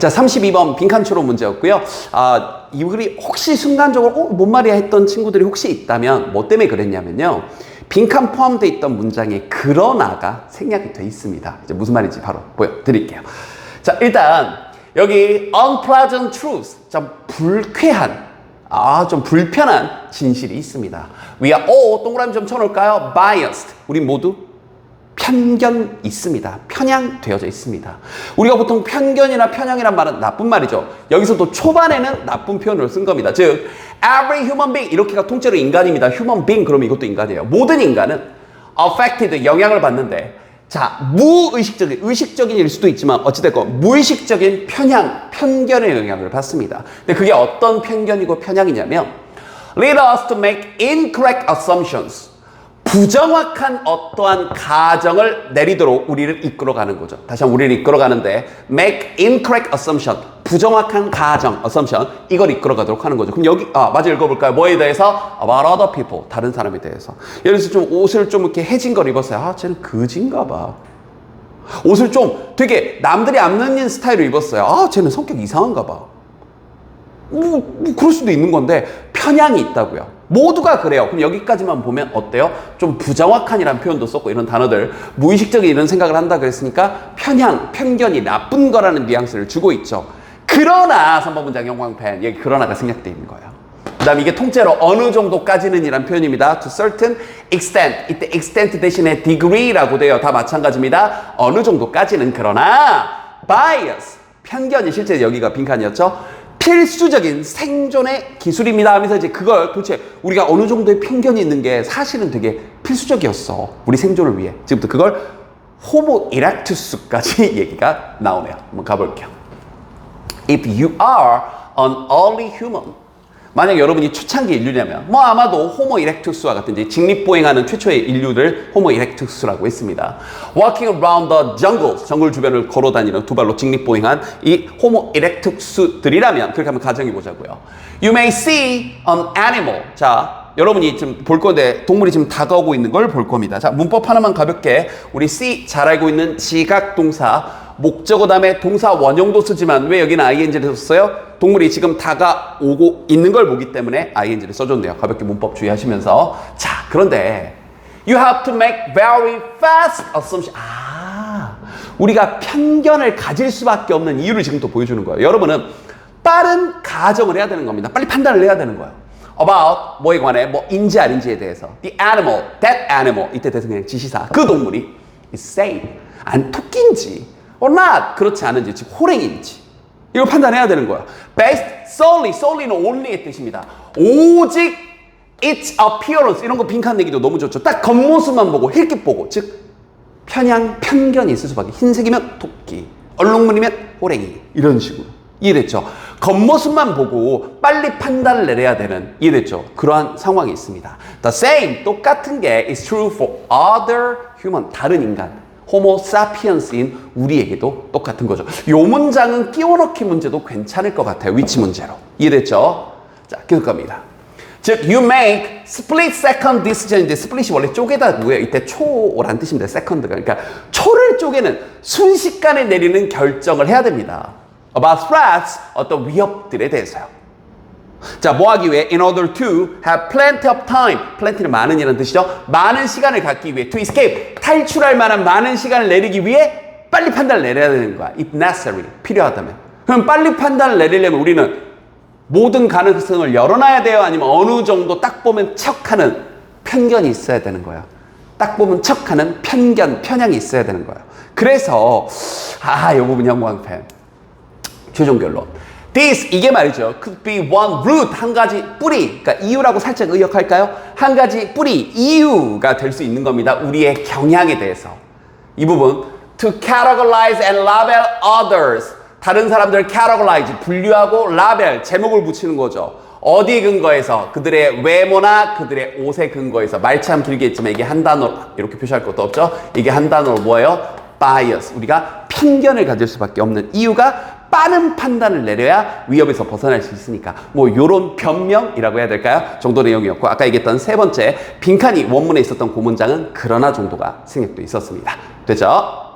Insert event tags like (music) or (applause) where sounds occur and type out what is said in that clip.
자, 32번 빈칸초로 문제였고요. 아, 이 글이 혹시 순간적으로 어, 뭔 말이야 했던 친구들이 혹시 있다면 뭐 때문에 그랬냐면요. 빈칸 포함되어 있던 문장에 그러나가 생략이 돼 있습니다. 이제 무슨 말인지 바로 보여드릴게요. 자, 일단 여기 unpleasant truth, 좀 불쾌한, 아, 좀 불편한 진실이 있습니다. We are all, 동그라미 좀 쳐놓을까요? biased. 우리 모두 편견 있습니다. 편향되어져 있습니다. 우리가 보통 편견이나 편향이란 말은 나쁜 말이죠. 여기서도 초반에는 나쁜 표현으로 쓴 겁니다. 즉, every human being 이렇게가 통째로 인간입니다. human being 그러면 이것도 인간이에요. 모든 인간은 affected 영향을 받는데 자 무의식적인 의식적인 일 수도 있지만 어찌됐건 무의식적인 편향 편견의 영향을 받습니다. 근데 그게 어떤 편견이고 편향이냐면 lead us to make incorrect assumptions. 부정확한 어떠한 가정을 내리도록 우리를 이끌어가는 거죠. 다시 한번 우리를 이끌어가는데 make incorrect assumption 부정확한 가정 assumption 이걸 이끌어가도록 하는 거죠. 그럼 여기 아 마저 읽어볼까요? 뭐에 대해서 about other people 다른 사람에 대해서. 예를 들어서 좀 옷을 좀 이렇게 해진 걸 입었어요. 아 쟤는 거진가 봐. 옷을 좀 되게 남들이 안 입는 스타일로 입었어요. 아 쟤는 성격 이상한가 봐. 뭐, 뭐 그럴 수도 있는 건데 편향이 있다고요. 모두가 그래요. 그럼 여기까지만 보면 어때요? 좀 부정확한이란 표현도 썼고 이런 단어들 무의식적인 이런 생각을 한다 그랬으니까 편향, 편견이 나쁜 거라는 뉘앙스를 주고 있죠. 그러나 3번 문장 영광펜 여기 그러나가 생략되어 있는 거예요. 그 다음 이게 통째로 어느 정도까지는 이란 표현입니다. to certain extent. 이때 extent 대신에 degree라고 돼요. 다 마찬가지입니다. 어느 정도까지는 그러나 bias. 편견이 실제 여기가 빈칸이었죠. 필수적인 생존의 기술입니다 하면서 이제 그걸 도대체 우리가 어느 정도의 편견이 있는 게 사실은 되게 필수적이었어. 우리 생존을 위해. 지금부터 그걸 호모 이렉투스까지 (laughs) 얘기가 나오네요. 한번 가볼게요. If you are an early human, 만약 여러분이 초창기 인류냐면 뭐 아마도 호모 이렉투스와 같은 직립보행하는 최초의 인류를 호모 이렉투스라고 했습니다. Walking around the jungle, 정글 주변을 걸어다니는 두 발로 직립보행한 이 호모 이렉투스들이라면 그렇게 한번 가정해 보자고요. You may see an animal. 자, 여러분이 지금 볼 건데 동물이 지금 다가오고 있는 걸 볼 겁니다. 자, 문법 하나만 가볍게 우리 see 잘 알고 있는 지각 동사 목적어 다음에 동사 원형도 쓰지만 왜 여기는 ing를 썼어요? 동물이 지금 다가오고 있는 걸 보기 때문에 ing를 써줬네요. 가볍게 문법 주의하시면서 자 그런데 you have to make very fast assumption. 아 우리가 편견을 가질 수밖에 없는 이유를 지금 또 보여주는 거예요. 여러분은 빠른 가정을 해야 되는 겁니다. 빨리 판단을 해야 되는 거예요. about 뭐에 관해 뭐 인지 아닌지에 대해서 the animal, that animal 이때 대해서 그냥 지시사 그 동물이 is safe 안 토끼인지 or not 그렇지 않은지 즉 호랭인지 이걸 판단해야 되는 거야. based solely solely는 only의 뜻입니다. 오직 its appearance 이런 거 빈칸 내기도 너무 좋죠. 딱 겉모습만 보고 힐끗 보고 즉 편향 편견이 있을 수밖에 흰색이면 토끼 얼룩무늬면 호랭이 이런 식으로 이해됐죠? 겉모습만 보고 빨리 판단을 내려야 되는 이해됐죠? 그러한 상황이 있습니다. The same 똑같은 게 is true for other human 다른 인간 호모 사피엔스인 우리에게도 똑같은 거죠. 요 문장은 끼워넣기 문제도 괜찮을 것 같아요. 위치 문제로 이해됐죠? 자 계속 갑니다. 즉, you make split second decision인데 split이 원래 쪼개다고요. 이때 초란 뜻입니다. second가. 그러니까 초를 쪼개는 순식간에 내리는 결정을 해야 됩니다. about threats, 어떤 위협들에 대해서요. 자, 뭐 하기 위해? In order to have plenty of time. plenty는 많은이라는 뜻이죠. 많은 시간을 갖기 위해. to escape. 탈출할 만한 많은 시간을 내리기 위해 빨리 판단을 내려야 되는 거야. if necessary. 필요하다면. 그럼 빨리 판단을 내리려면 우리는 모든 가능성을 열어놔야 돼요? 아니면 어느 정도 딱 보면 척하는 편견이 있어야 되는 거야. 딱 보면 척하는 편견, 편향이 있어야 되는 거야. 그래서, 아, 이 부분 영광팬. 최종 결론. This 이게 말이죠. Could be one root 한 가지 뿌리. 그러니까 이유라고 살짝 의역할까요? 한 가지 뿌리 이유가 될 수 있는 겁니다. 우리의 경향에 대해서 이 부분 to categorize and label others 다른 사람들 categorize 분류하고 라벨 제목을 붙이는 거죠. 어디 근거에서 그들의 외모나 그들의 옷에 근거해서 말 참 길게 했지만 이게 한 단어 이렇게 표시할 것도 없죠. 이게 한 단어로 뭐예요? bias 우리가 편견을 가질 수밖에 없는 이유가 빠른 판단을 내려야 위협에서 벗어날 수 있으니까 뭐 요런 변명이라고 해야 될까요? 정도 내용이었고 아까 얘기했던 세 번째 빈칸이 원문에 있었던 고문장은 그러나 정도가 생략도 있었습니다. 됐죠?